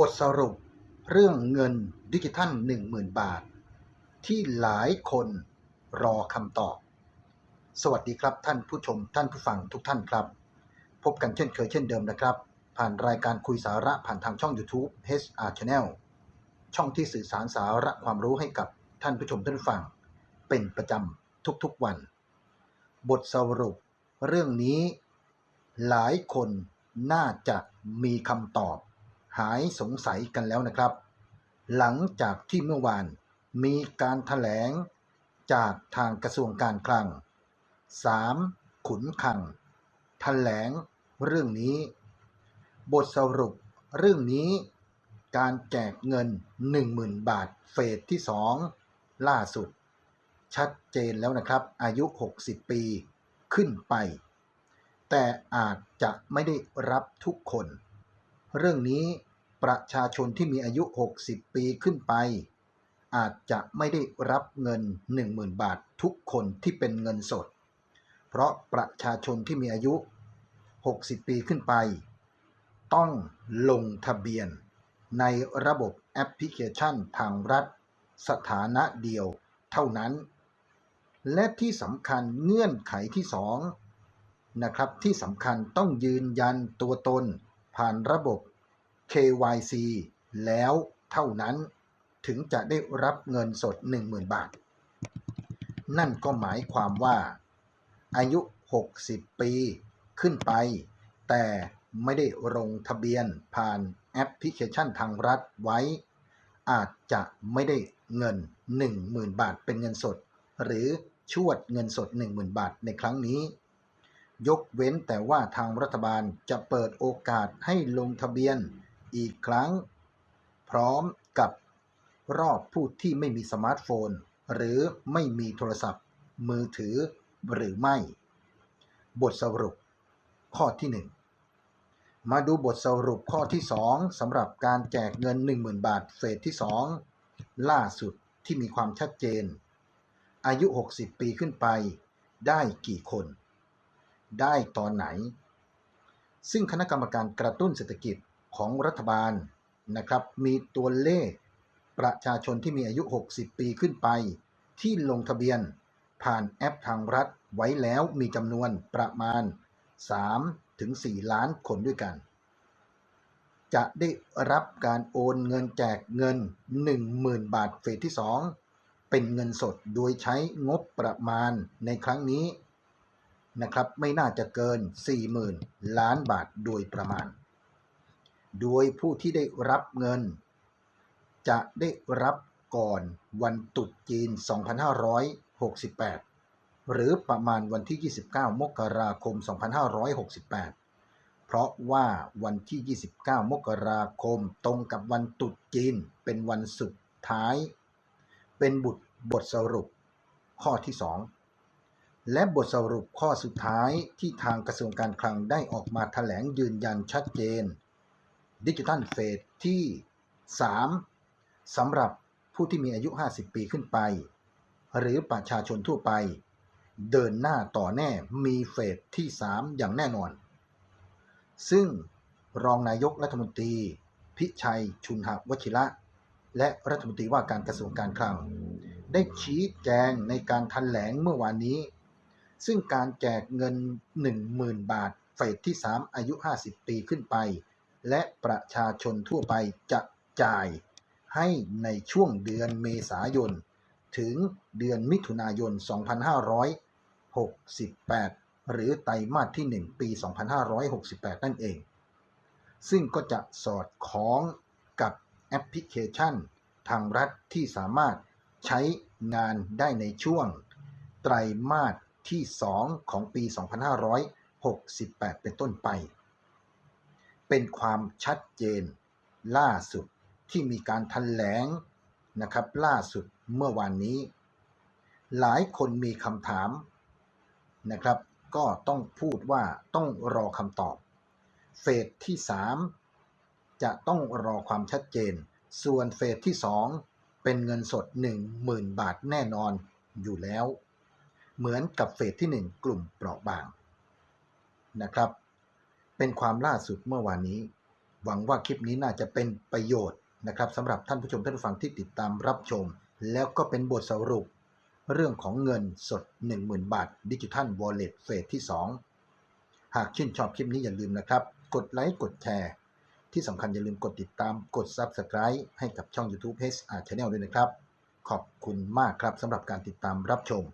บทสรุปเรื่องเงินดิจิทัล 10,000 บาท ที่หลายคนรอคำตอบ สวัสดีครับท่านผู้ชมท่านผู้ฟังทุกท่านครับ พบกันเช่นเคยเช่นเดิมนะครับ ผ่านรายการคุยสาระผ่านทางช่อง YouTube HR Channel ช่องที่สื่อสารสาระความรู้ให้กับท่านผู้ชมท่านผู้ฟัง เป็นประจำทุกๆวัน บทสรุปเรื่องนี้ หลายคนน่าจะมีคำตอบ หายสงสัยกันแล้วนะครับ หลังจากที่เมื่อวานมีการถแถลงจากทางกระทรวงการคลัง 3. ขุนคลังถแถลงเรื่องนี้ บทสรุปเรื่องนี้ การแจกเงิน 10,000 บาทเฟสที่ 2 ล่าสุด ชัดเจนแล้วนะครับ อายุ 60 ปีขึ้นไป แต่อาจจะไม่ได้รับทุกคน เรื่องนี้ประชาชนที่มีอายุ 60 ปีขึ้นไป อาจจะไม่ได้รับเงิน 10,000 บาททุกคนที่เป็นเงินสด เพราะประชาชนที่มีอายุ 60 ปีขึ้นไป ต้องลงทะเบียน ในระบบแอปพลิเคชันทางรัฐ สถานะเดียวเท่านั้น และที่สำคัญเงื่อนไขที่สองนะครับที่สำคัญต้องยืนยันตัวตน ผ่านระบบ KYC แล้วเท่านั้นถึงจะได้รับเงินสด 10,000 บาท นั่นก็หมายความว่า อายุ 60 ปีขึ้นไป แต่ไม่ได้ลงทะเบียนผ่านแอปพลิเคชันทางรัฐไว้ อาจจะไม่ได้เงิน 10,000 บาทเป็นเงินสด หรือชวดเงินสด 10,000 บาทในครั้งนี้ ยกเว้นแต่ว่าทางรัฐบาลจะเปิดโอกาสให้ลงทะเบียนอีกครั้ง พร้อมกับรอบผู้ที่ไม่มีสมาร์ทโฟน หรือไม่มีโทรศัพท์ มือถือหรือไม่ บทสรุป ข้อที่ 1 มาดูบทสรุปข้อที่ 2สำหรับการแจกเงิน 10,000 บาทเฟสที่ 2 ล่าสุดที่มีความชัดเจน อายุ 60 ปีขึ้นไปได้กี่คน ได้ตอนไหน ซึ่งคณะกรรมการกระตุ้นเศรษฐกิจของรัฐบาลนะครับ มีตัวเลขประชาชนที่มีอายุ 60 ปีขึ้นไป ที่ลงทะเบียนผ่านแอปทางรัฐไว้แล้วมีจำนวนประมาณ 3 ถึง 4 ล้านคนด้วยกัน จะได้รับการโอนเงินแจกเงิน 10,000 บาทเฟสที่ 2 เป็นเงินสดโดยใช้งบประมาณในครั้งนี้ นะครับไม่น่าจะเกิน 40,000 ล้านบาทโดยประมาณ โดยผู้ที่ได้รับเงิน จะได้รับก่อนวันตรุษจีน 2568 หรือประมาณวันที่ 29 มกราคม 2568 เพราะว่าวันที่ 29 มกราคมตรงกับวันตรุษจีนเป็นวันสุดท้าย เป็นบุตรบทสรุปข้อที่ 2 และบทสรุปข้อสุดท้ายที่ทางกระทรวงการคลังได้ออกมาแถลงยืนยันชัดเจน ดิจิทัลเฟสที่ 3สำหรับผู้ที่มีอายุ 50 ปีขึ้นไป หรือประชาชนทั่วไป เดินหน้าต่อแน่มีเฟสที่ 3 อย่างแน่นอน ซึ่งรองนายกรัฐมนตรี พิชัยชุนหวชิระ และรัฐมนตรีว่าการกระทรวงการคลัง ได้ชี้แจงในการทันแถลงเมื่อวานนี้ ซึ่งการแจกเงิน 10,000 บาทเฟสที่ 3 อายุ 50 ปีขึ้นไป และประชาชนทั่วไปจะจ่ายให้ในช่วงเดือนเมษายน ถึงเดือนมิถุนายน 2568 หรือไตรมาสที่ 1 ปี 2568 นั่นเอง ซึ่งก็จะสอดคล้องกับแอปพลิเคชัน ทางรัฐที่สามารถใช้งานได้ในช่วง ไตรมาส ที่ 2 ของปี 2568 เป็นต้นไป เป็นความชัดเจนล่าสุดที่มีการทันแถลงนะครับล่าสุดเมื่อวานนี้ หลายคนมีคำถามนะครับ ก็ต้องพูดว่าต้องรอคำตอบ เฟสที่ 3 จะต้องรอความชัดเจน ส่วนเฟสที่ 2 เป็นเงินสด 10,000 บาทแน่นอนอยู่แล้ว เหมือนกับเฟสที่ 1 กลุ่มเปราะบางนะครับ เป็นความล่าสุดเมื่อวานนี้ หวังว่าคลิปนี้น่าจะเป็นประโยชน์นะครับสำหรับท่านผู้ชมท่านผู้ฟังที่ติดตามรับชม แล้วก็เป็นบทสรุป เรื่องของเงินสด 10,000 บาทดิจิทัลวอลเล็ตเฟสที่ 2 หากชื่นชอบคลิปนี้อย่าลืมนะครับ กดไลค์กดแชร์ที่สำคัญอย่าลืมกดติดตามกด Subscribe ให้กับช่อง YouTube HR Channel ด้วยนะครับ ขอบคุณมากครับสำหรับการติดตามรับชม